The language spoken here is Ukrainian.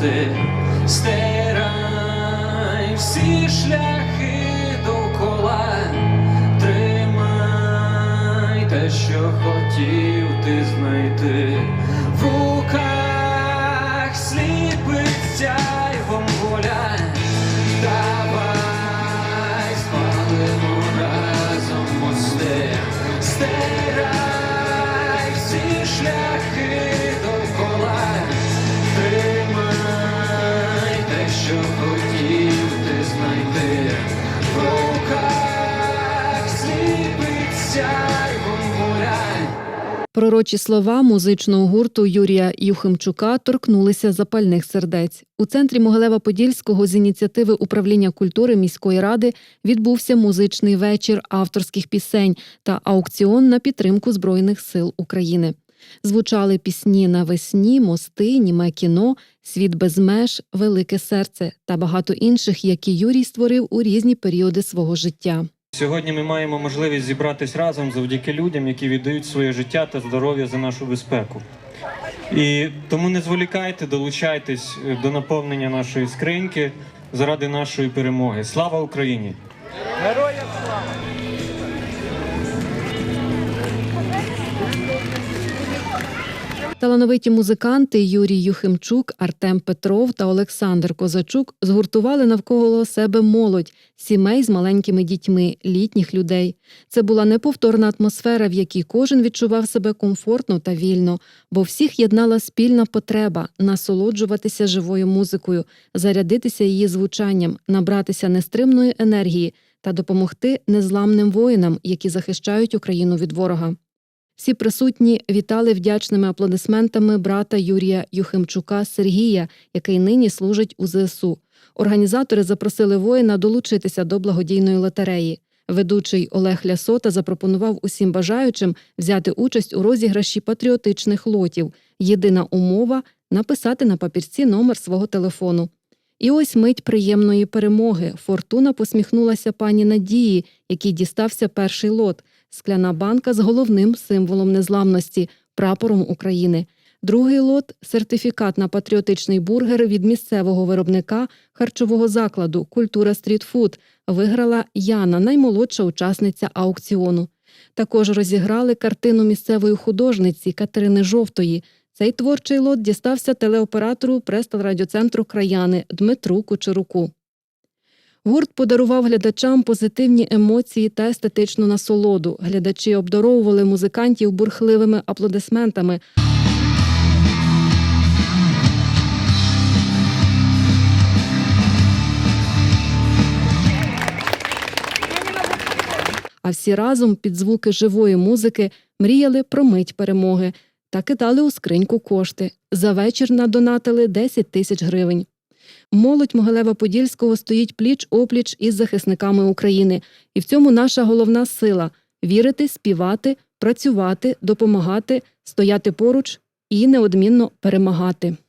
мости, стирай всі шляхи докола, тримай те, що хотів ти знайти. В руках сліпить й воля. Пророчі слова музичного гурту Юрія Юхимчука торкнулися запальних сердець. У центрі Могилева-Подільського з ініціативи управління культури міської ради відбувся музичний вечір авторських пісень та аукціон на підтримку Збройних сил України. Звучали пісні навесні, мости, німе кіно, світ без меж, велике серце та багато інших, які Юрій створив у різні періоди свого життя. Сьогодні ми маємо можливість зібратись разом завдяки людям, які віддають своє життя та здоров'я за нашу безпеку. І тому не зволікайте, долучайтесь е, до наповнення нашої скриньки заради нашої перемоги. Слава Україні! Талановиті музиканти Юрій Юхимчук, Артем Петров та Олександр Козачук згуртували навколо себе молодь, сімей з маленькими дітьми, літніх людей. Це була неповторна атмосфера, в якій кожен відчував себе комфортно та вільно, бо всіх єднала спільна потреба насолоджуватися живою музикою, зарядитися її звучанням, набратися нестримної енергії та допомогти незламним воїнам, які захищають Україну від ворога. Всі присутні вітали вдячними аплодисментами брата Юрія Юхимчука Сергія, який нині служить у ЗСУ. Організатори запросили воїна долучитися до благодійної лотереї. Ведучий Олег Лясота запропонував усім бажаючим взяти участь у розіграші патріотичних лотів. Єдина умова написати на папірці номер свого телефону. І ось мить приємної перемоги. Фортуна посміхнулася пані Надії, якій дістався перший лот скляна банка з головним символом незламності прапором України. Другий лот сертифікат на патріотичний бургер від місцевого виробника харчового закладу Культура стрітфуд виграла Яна, наймолодша учасниця аукціону. Також розіграли картину місцевої художниці Катерини Жовтої. Цей творчий лот дістався телеоператору прес-радіоцентру Краяни Дмитру Кучеруку. Гурт подарував глядачам позитивні емоції та естетичну насолоду. Глядачі обдаровували музикантів бурхливими аплодисментами. А всі разом під звуки живої музики мріяли про мить перемоги та кидали у скриньку кошти. За вечір надонатили 10 тисяч гривень. Молодь Могилева-Подільського стоїть пліч-опліч із захисниками України. І в цьому наша головна сила вірити, співати, працювати, допомагати, стояти поруч і неодмінно перемагати.